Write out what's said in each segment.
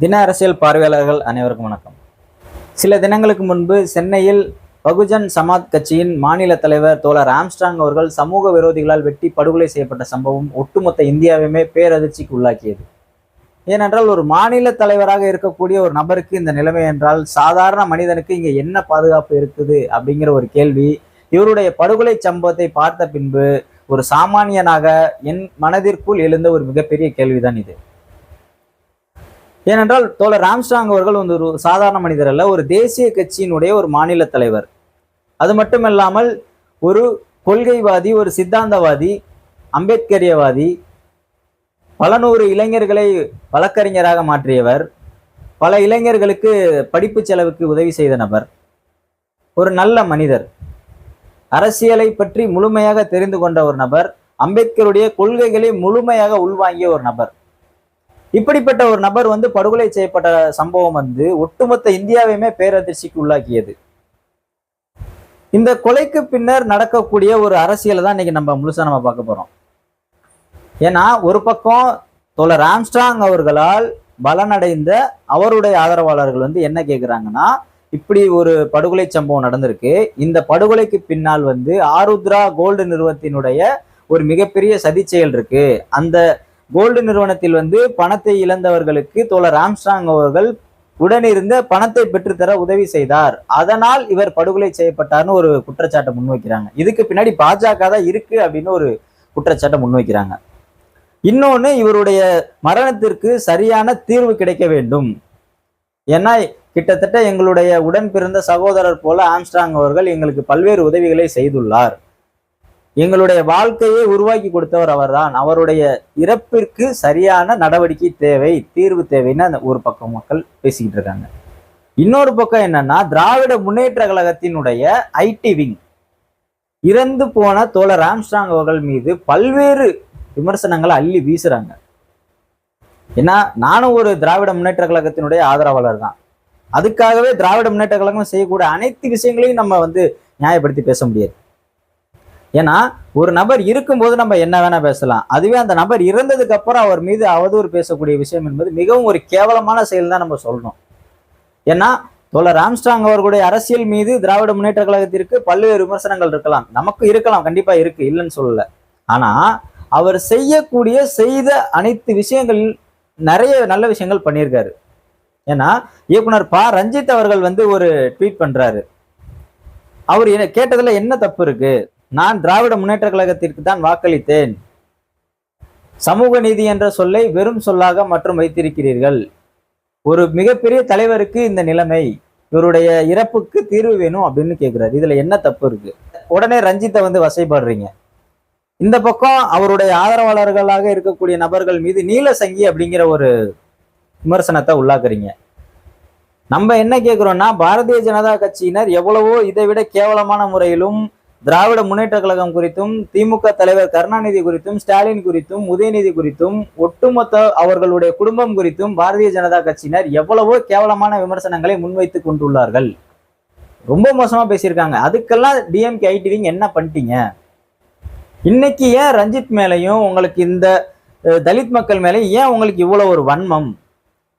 தின அரசியல் பார்வையாளர்கள் அனைவருக்கும் வணக்கம். சில தினங்களுக்கு முன்பு சென்னையில் பகுஜன் சமாஜ் கட்சியின் மாநில தலைவர் தோழர் ஆம்ஸ்டாங் அவர்கள் சமூக விரோதிகளால் வெட்டி படுகொலை செய்யப்பட்ட சம்பவம் ஒட்டுமொத்த இந்தியாவையுமே பேரதிர்ச்சிக்கு உள்ளாக்கியது. ஏனென்றால் ஒரு மாநில தலைவராக இருக்கக்கூடிய ஒரு நபருக்கு இந்த நிலைமை என்றால் சாதாரண மனிதனுக்கு இங்கே என்ன பாதுகாப்பு இருக்குது அப்படிங்கிற ஒரு கேள்வி இவருடைய படுகொலை சம்பவத்தை பார்த்த பின்பு ஒரு சாமானியனாக என் மனதிற்குள் எழுந்த ஒரு மிகப்பெரிய கேள்விதான் இது. ஏனென்றால் தோழர் ராம்ஸ்டாங் அவர்கள் வந்து ஒரு சாதாரண மனிதர் அல்ல ஒரு தேசிய கட்சியினுடைய ஒரு மாநில தலைவர். அது மட்டுமல்லாமல் ஒரு கொள்கைவாதி ஒரு சித்தாந்தவாதி அம்பேத்கரியவாதி பல நூறு இளைஞர்களை வழக்கறிஞராக மாற்றியவர் பல இளைஞர்களுக்கு படிப்பு செலவுக்கு உதவி செய்த நபர். ஒரு நல்ல மனிதர். அரசியலை பற்றி முழுமையாக தெரிந்து கொண்ட ஒரு நபர் அம்பேத்கருடைய கொள்கைகளை முழுமையாக உள்வாங்கிய ஒரு நபர். இப்படிப்பட்ட ஒரு நபர் வந்து படுகொலை செய்யப்பட்ட சம்பவம் வந்து ஒட்டுமொத்த இந்தியாவையுமே பேரதிர்ச்சிக்கு உள்ளாக்கியது. இந்த கொலைக்கு பின்னர் நடக்கக்கூடிய ஒரு அரசியலை தான் இன்னைக்கு நம்ம முழுசா நம்ம பார்க்க போறோம். ஏன்னா ஒரு பக்கம் தோழர் ஆம்ஸ்ட்ராங் அவர்களால் பலனடைந்த அவருடைய ஆதரவாளர்கள் வந்து என்ன கேட்குறாங்கன்னா இப்படி ஒரு படுகொலை சம்பவம் நடந்திருக்கு. இந்த படுகொலைக்கு பின்னால் வந்து ஆருத்ரா கோல்டு நிறுவனத்தினுடைய ஒரு மிகப்பெரிய சதி செயல் இருக்கு. அந்த கோல்டு நிறுவனத்தில் வந்து பணத்தை இழந்தவர்களுக்கு தோழர் ராம்ஸ்டாங் அவர்கள் உடனிருந்த பணத்தை பெற்றுத்தர உதவி செய்தார். அதனால் இவர் படுகொலை செய்யப்பட்டார்னு ஒரு குற்றச்சாட்டை முன்வைக்கிறாங்க. இதுக்கு பின்னாடி பாஜக தான் இருக்கு அப்படின்னு ஒரு குற்றச்சாட்டை முன்வைக்கிறாங்க. இன்னொன்று இவருடைய மரணத்திற்கு சரியான தீர்வு கிடைக்க வேண்டும். ஏன்னா கிட்டத்தட்ட எங்களுடைய உடன் பிறந்த சகோதரர் போல ஆம்ஸ்டாங் அவர்கள் எங்களுக்கு பல்வேறு உதவிகளை செய்துள்ளார். எங்களுடைய வாழ்க்கையை உருவாக்கி கொடுத்தவர் அவர்தான். அவருடைய இறப்பிற்கு சரியான நடவடிக்கை தேவை தீர்வு தேவைன்னு அந்த ஒரு பக்கம் மக்கள் பேசிக்கிட்டு இருக்காங்க. இன்னொரு பக்கம் என்னன்னா திராவிட முன்னேற்ற கழகத்தினுடைய ஐடி விங். இறந்து போன தோழர் ஆம்ஸ்ட்ராங் அவர்கள் மீது பல்வேறு விமர்சனங்களை அள்ளி வீசுறாங்க. ஏன்னா நானும் ஒரு திராவிட முன்னேற்ற கழகத்தினுடைய ஆதரவாளர் தான் அதுக்காகவே திராவிட முன்னேற்ற கழகம் செய்யக்கூடிய அனைத்து விஷயங்களையும் நம்ம வந்து நியாயப்படுத்தி பேச முடியாது. ஏன்னா ஒரு நபர் இருக்கும்போது நம்ம என்ன வேணா பேசலாம். அதுவே அந்த நபர் இறந்ததுக்கு அப்புறம் அவர் மீது அவதூறு பேசக்கூடிய விஷயம் என்பது மிகவும் ஒரு கேவலமான செயல் தான் நம்ம சொல்லணும் ஏன்னா தோழர் ராம்ஸ்டாங் அவர்களுடைய அரசியல் மீது திராவிட முன்னேற்ற கழகத்திற்கு பல்வேறு விமர்சனங்கள் இருக்கலாம். நமக்கு இருக்கலாம் கண்டிப்பா இருக்கு இல்லைன்னு சொல்லல. ஆனா அவர் செய்யக்கூடிய செய்த அனைத்து விஷயங்கள் நிறைய நல்ல விஷயங்கள் பண்ணியிருக்காரு. ஏன்னா இயக்குனர் ப. ரஞ்சித் அவர்கள் வந்து ஒரு ட்வீட் பண்றாரு. அவர் கேட்டதுல என்ன தப்பு இருக்கு? நான் திராவிட முன்னேற்ற கழகத்திற்கு தான் வாக்களித்தேன். சமூக நீதி என்ற சொல்லை வெறும் சொல்லாக மற்றும் வைத்திருக்கிறீர்கள். ஒரு மிகப்பெரிய தலைவருக்கு இந்த நிலைமை இவருடைய இறப்புக்கு தீர்வு வேணும் அப்படின்னு கேட்குறாரு இதில் என்ன தப்பு இருக்கு? உடனே ரஞ்சித்தை வந்து வசைப்படுறீங்க. இந்த பக்கம் அவருடைய ஆதரவாளர்களாக இருக்கக்கூடிய நபர்கள் மீது நீல சங்கி அப்படிங்கிற ஒரு விமர்சனத்தை உள்ளாக்குறீங்க. நம்ம என்ன கேட்குறோன்னா பாரதிய ஜனதா கட்சியினர் எவ்வளவோ இதை விட கேவலமான முறையிலும் திராவிட முன்னேற்ற கழகம் குறித்தும் திமுக தலைவர் கருணாநிதி குறித்தும் ஸ்டாலின் குறித்தும் உதயநிதி குறித்தும் ஒட்டுமொத்த அவர்களுடைய குடும்பம் குறித்தும் பாரதிய ஜனதா கட்சியினர் எவ்வளவோ கேவலமான விமர்சனங்களை முன்வைத்து கொண்டுள்ளார்கள். ரொம்ப மோசமா பேசியிருக்காங்க. அதுக்கெல்லாம் டிஎம்கே ஐடிவிங் என்ன பண்ணிட்டீங்க? இன்னைக்கு ஏன் ரஞ்சித் மேலையும் உங்களுக்கு இந்த தலித் மக்கள் மேலேயும் ஏன் உங்களுக்கு இவ்வளவு ஒரு வன்மம்?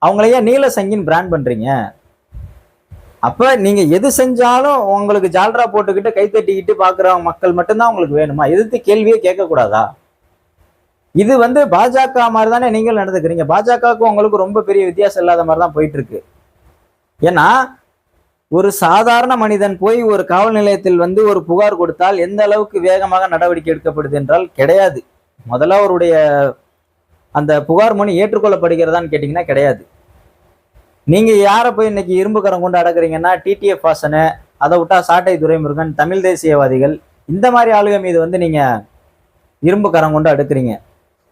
அவங்கள ஏன் நீல சங்கின் பிராண்ட் பண்றீங்க? அப்போ நீங்கள் எது செஞ்சாலும் உங்களுக்கு ஜால்ரா போட்டுக்கிட்டு கை தட்டிக்கிட்டு பாக்குறவங்க மக்கள் மட்டும்தான் உங்களுக்கு வேணுமா? எதிர்த்து கேள்வியே கேட்கக்கூடாதா? இது வந்து பாஜக மாதிரி தானே நீங்கள் நடந்துக்கிறீங்க. பாஜகவுக்கும் உங்களுக்கு ரொம்ப பெரிய வித்தியாசம் இல்லாத மாதிரி தான் போயிட்டுருக்கு. ஏன்னா ஒரு சாதாரண மனிதன் போய் ஒரு காவல் நிலையத்தில் வந்து ஒரு புகார் கொடுத்தால் எந்த அளவுக்கு வேகமாக நடவடிக்கை எடுக்கப்படுது என்றால் கிடையாது. முதல்ல அவருடைய அந்த புகார் மனு ஏற்றுக்கொள்ளப்படுகிறதான்னு கேட்டிங்கன்னா கிடையாது. நீங்க யாரை போய் இன்னைக்கு இரும்புக்கரம் கொண்டு அடக்குறீங்கன்னா டிடிஎஃப் வாசனு அதை விட்டா சாட்டை துரைமுருகன் தமிழ் தேசியவாதிகள் இந்த மாதிரி ஆளுக மீது வந்து நீங்க இரும்பு கரம் கொண்டு அடுக்குறீங்க.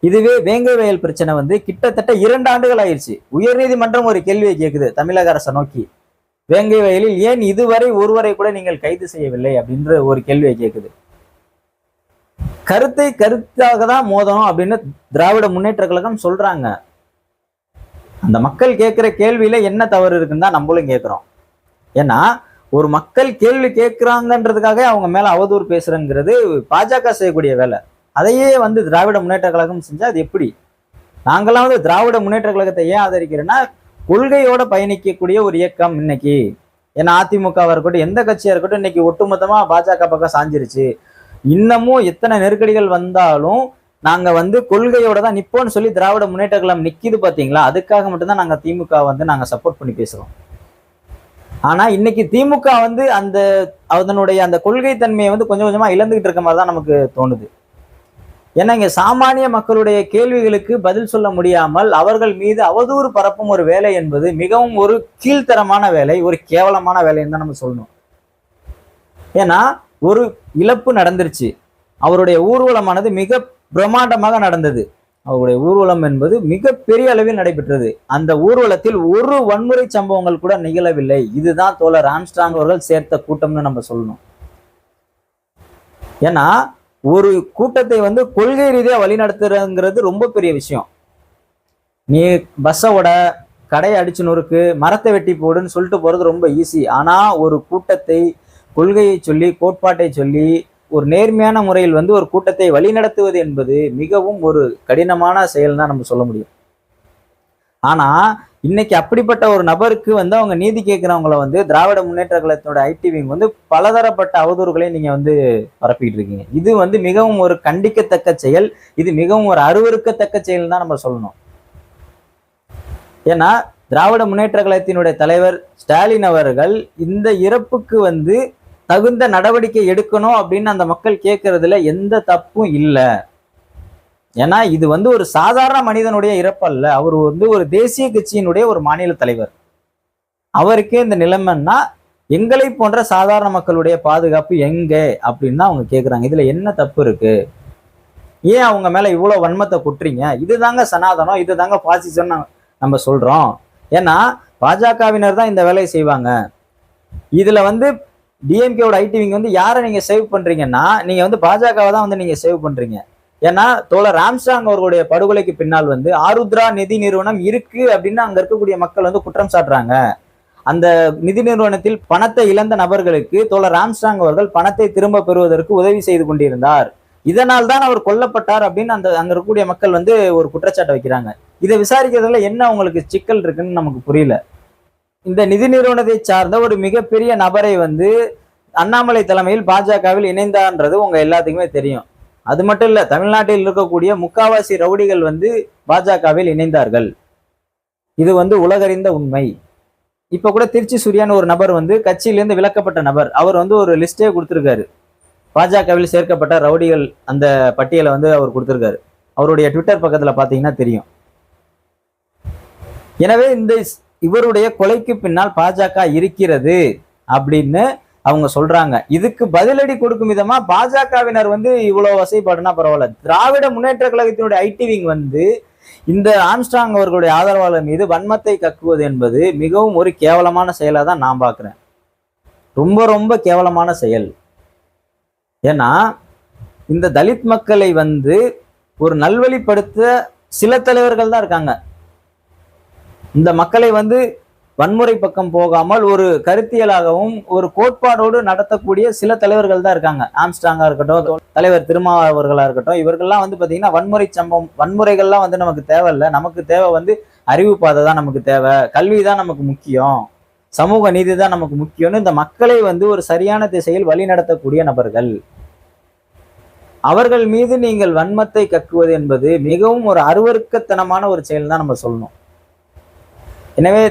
இதுவே வேங்கை வயல் பிரச்சனை வந்து கிட்டத்தட்ட இரண்டு ஆண்டுகள் ஆயிடுச்சு உயர்நீதிமன்றம் ஒரு கேள்வியை கேட்குது தமிழக அரசை நோக்கி. வேங்கை வயலில் ஏன் இதுவரை ஒருவரை கூட நீங்கள் கைது செய்யவில்லை அப்படின்ற ஒரு கேள்வியை கேட்குது கருத்தை கருத்தாக தான் மோதணும் அப்படின்னு திராவிட முன்னேற்ற கழகம் சொல்றாங்க. அந்த மக்கள் கேட்குற கேள்வியில் என்ன தவறு இருக்குன்னு தான் நம்மளும் கேட்குறோம். ஏன்னா ஒரு மக்கள் கேள்வி கேட்குறாங்கன்றதுக்காக அவங்க மேலே அவதூறு பேசுகிறேங்கிறது பாஜக செய்யக்கூடிய வேலை. அதையே வந்து திராவிட முன்னேற்ற கழகம் செஞ்சால் அது எப்படி? நாங்களாம் வந்து திராவிட முன்னேற்ற கழகத்தை ஏன் ஆதரிக்கிறேன்னா கொள்கையோட பயணிக்கக்கூடிய ஒரு இயக்கம் இன்னைக்கு. ஏன்னா அதிமுகவாக இருக்கட்டும் எந்த கட்சியாக இருக்கட்டும் இன்னைக்கு ஒட்டுமொத்தமாக பாஜக பக்கம் சாஞ்சிருச்சு. இன்னமும் எத்தனை நெருக்கடிகள் வந்தாலும் நாங்க வந்து கொள்கையோட தான் நிப்போம்னு சொல்லி திராவிட முன்னேற்ற கழகம் நிக்குது பாத்தீங்களா? அதுக்காக மட்டும்தான் நாங்க திமுக வந்து நாங்க சப்போர்ட் பண்ணி பேசுறோம். ஆனா இன்னைக்கு திமுக வந்து அந்த அதனுடைய அந்த கொள்கை தன்மையை வந்து கொஞ்சம் கொஞ்சமா இழந்துகிட்டு இருக்க மாதிரி தான் நமக்கு தோணுது. ஏன்னா இங்க சாமானிய மக்களுடைய கேள்விகளுக்கு பதில் சொல்ல முடியாமல் அவர்கள் மீது அவதூறு பரப்பும் ஒரு வேலை என்பது மிகவும் ஒரு கீழ்த்தரமான வேலை ஒரு கேவலமான வேலைன்னு தான் நம்ம சொல்லணும். ஏன்னா ஒரு இழப்பு நடந்துருச்சு. அவருடைய ஊர்வலமானது மிக பிரம்மாண்டமாக நடந்தது. அவருடைய ஊர்வலம் என்பது மிகப்பெரிய அளவில் நடைபெற்றது. அந்த ஊர்வலத்தில் ஒரு வன்முறை சம்பவங்கள் கூட நிகழவில்லை. இதுதான் தோழர் ஆம்ஸ்ட்ராங் அவர்கள் சேர்த்த கூட்டம்னு நம்ம சொல்லணும். ஏன்னா ஒரு கூட்டத்தை வந்து கொள்கை ரீதியாக வழிநடத்துறதுங்கிறது ரொம்ப பெரிய விஷயம். நீ பஸ்ஸை விட கடையை அடிச்சு நொறுக்கு மரத்தை வெட்டி போடுன்னு சொல்லிட்டு போகிறது ரொம்ப ஈஸி ஆனால் ஒரு கூட்டத்தை கொள்கையை சொல்லி கோட்பாட்டை சொல்லி ஒரு நேர்மையான முறையில் வந்து ஒரு கூட்டத்தை வழிநடத்துவது என்பது மிகவும் ஒரு கடினமான செயல் தான் நம்ம சொல்ல முடியும். ஆனால் இன்னைக்கு அப்படிப்பட்ட ஒரு நபருக்கு வந்து அவங்க நீதி கேட்குறவங்கள வந்து திராவிட முன்னேற்ற கழகத்தோட ஐடிவிங் வந்து பலதரப்பட்ட அவதூறுகளை நீங்கள் வந்து பரப்பிக்கிட்டு இருக்கீங்க. இது வந்து மிகவும் ஒரு கண்டிக்கத்தக்க செயல். இது மிகவும் ஒரு அருவருக்கத்தக்க செயல் தான் நம்ம சொல்லணும். ஏன்னா திராவிட முன்னேற்ற கழகத்தினுடைய தலைவர் ஸ்டாலின் அவர்கள் இந்த இறப்புக்கு வந்து தகுந்த நடவடிக்கை எடுக்கணும் அப்படின்னு அந்த மக்கள் கேட்கறதுல எந்த தப்பும் இல்லை. ஏன்னா இது வந்து ஒரு சாதாரண மனிதனுடைய இறப்பல்ல. அவர் வந்து ஒரு தேசிய கட்சியினுடைய ஒரு மாநில தலைவர். அவருக்கே இந்த நிலைமைன்னா எங்களை போன்ற சாதாரண மக்களுடைய பாதுகாப்பு எங்கே? அப்படின்னு தான் அவங்க கேட்குறாங்க இதில் என்ன தப்பு இருக்கு? ஏன் அவங்க மேலே இவ்வளோ வன்மத்தை குட்டுறீங்க? இதுதாங்க சனாதனம் இதுதாங்க பாசிசம் நம்ம சொல்கிறோம் ஏன்னா பாஜகவினர் தான் இந்த வேலையை செய்வாங்க. இதில் வந்து டிஎம்கேவோட ஐடிவிங்க வந்து யாரை நீங்க சேவ் பண்றீங்கன்னா நீங்க வந்து பாஜகவை தான் வந்து நீங்க சேவ் பண்றீங்க. ஏன்னா தோழர் ராம்சாங் அவர்களுடைய படுகொலைக்கு பின்னால் வந்து ஆருத்ரா நிதி நிறுவனம் இருக்கு அப்படின்னு அங்க இருக்கக்கூடிய மக்கள் வந்து குற்றம் சாட்டுறாங்க. அந்த நிதி நிறுவனத்தில் பணத்தை இழந்த நபர்களுக்கு தோழர் ராம்சாங் அவர்கள் பணத்தை திரும்ப பெறுவதற்கு உதவி செய்து கொண்டிருந்தார். இதனால் தான் அவர் கொல்லப்பட்டார் அப்படின்னு அந்த அங்க இருக்கக்கூடிய மக்கள் வந்து ஒரு குற்றச்சாட்டை வைக்கிறாங்க. இதை விசாரிக்கிறதுல என்ன அவங்களுக்கு சிக்கல் இருக்குன்னு நமக்கு புரியல. இந்த நிதி நிறுவனத்தை சார்ந்த ஒரு மிகப்பெரிய நபரை வந்து அண்ணாமலை தலைமையில் பாஜகவில் இணைந்தான்றது உங்க எல்லாத்துக்குமே தெரியும். அது மட்டும் இல்ல தமிழ்நாட்டில் இருக்கக்கூடிய முக்காவாசி ரவுடிகள் வந்து பாஜகவில் இணைந்தார்கள். இது வந்து உலகறிந்த உண்மை. இப்ப கூட திருச்சி சூர்யான்னு ஒரு நபர் வந்து கட்சியிலிருந்து விலக்கப்பட்ட நபர். அவர் வந்து ஒரு லிஸ்டே கொடுத்திருக்காரு. பாஜகவில் சேர்க்கப்பட்ட ரவுடிகள் அந்த பட்டியலை வந்து அவர் கொடுத்திருக்காரு. அவருடைய ட்விட்டர் பக்கத்துல பாத்தீங்கன்னா தெரியும். எனவே இந்த இவருடைய கொலைக்கு பின்னால் பாஜக இருக்கிறது அப்படின்னு அவங்க சொல்றாங்க. இதுக்கு பதிலடி கொடுக்கும் விதமா பாஜகவினர் வந்து இவ்வளவு வசைப்பாடுனா பரவாயில்ல. திராவிட முன்னேற்ற கழகத்தினுடைய ஐடி விங் வந்து இந்த ஆம்ஸ்டாங் அவர்களுடைய ஆதரவாளர் மீது வன்மத்தை கக்குவது என்பது மிகவும் ஒரு கேவலமான செயலாக தான் நான் பார்க்குறேன். ரொம்ப ரொம்ப கேவலமான செயல். ஏன்னா இந்த தலித் மக்களை வந்து ஒரு நல்வழிப்படுத்த சில தலைவர்கள் தான் இருக்காங்க. இந்த மக்களை வந்து வன்முறை பக்கம் போகாமல் ஒரு கருத்தியலாகவும் ஒரு கோட்பாடோடு நடத்தக்கூடிய சில தலைவர்கள் தான் இருக்காங்க. ஆம்ஸ்டாங்கா இருக்கட்டும் தலைவர் திருமாவர்களா இருக்கட்டும் இவர்கள்லாம் வந்து பாத்தீங்கன்னா வன்முறை சம்பவம் வன்முறைகள்லாம் வந்து நமக்கு தேவையில்லை. நமக்கு தேவை வந்து அறிவு பாதை தான் நமக்கு தேவை. கல்வி தான் நமக்கு முக்கியம். சமூக நீதி தான் நமக்கு முக்கியம்னு இந்த மக்களை வந்து ஒரு சரியான திசையில் வழி நடத்தக்கூடிய நபர்கள். அவர்கள் மீது நீங்கள் வன்மத்தை கக்குவது என்பது மிகவும் ஒரு அருவருக்கத்தனமான ஒரு செயல் தான் நம்ம சொல்லணும். எனவே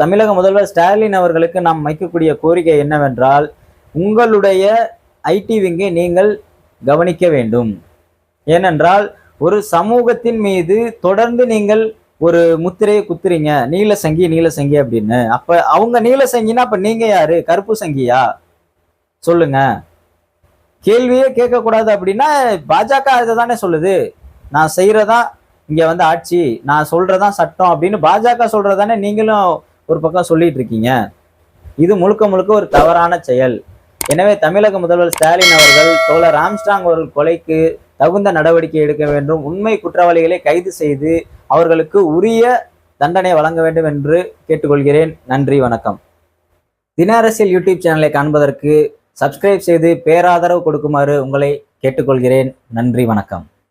தமிழக முதல்வர் ஸ்டாலின் அவர்களுக்கு நாம் வைக்கக்கூடிய கோரிக்கை என்னவென்றால் உங்களுடைய ஐடி விங்கை நீங்கள் கவனிக்க வேண்டும். ஏனென்றால் ஒரு சமூகத்தின் மீது தொடர்ந்து நீங்கள் ஒரு முத்திரையை குத்துறீங்க நீல சங்கி நீல சங்கி அப்படின்னு. அப்ப அவங்க நீல சங்கினா அப்ப நீங்க யாரு? கருப்பு சங்கியா? சொல்லுங்க. கேள்வியே கேட்கக்கூடாது அப்படின்னா பாஜக இதை தானே சொல்லுது. நான் செய்யறதா இங்க வந்து ஆட்சி நான் சொல்றதான் சட்டம் அப்படின்னு பாஜக சொல்றதானே நீங்களும் ஒரு பக்கம் சொல்லிட்டு இருக்கீங்க. இது முழுக்க முழுக்க ஒரு தவறான செயல். எனவே தமிழக முதல்வர் ஸ்டாலின் அவர்கள் தோழர் ராம்ஸ்டாங் அவர்கள் கொலைக்கு தகுந்த நடவடிக்கை எடுக்க வேண்டும். உண்மை குற்றவாளிகளை கைது செய்து அவர்களுக்கு உரிய தண்டனை வழங்க வேண்டும் என்று கேட்டுக்கொள்கிறேன். நன்றி வணக்கம். தின அரசியல் யூடியூப் சேனலை காண்பதற்கு சப்ஸ்கிரைப் செய்து பேராதரவு கொடுக்குமாறு உங்களை கேட்டுக்கொள்கிறேன். நன்றி வணக்கம்.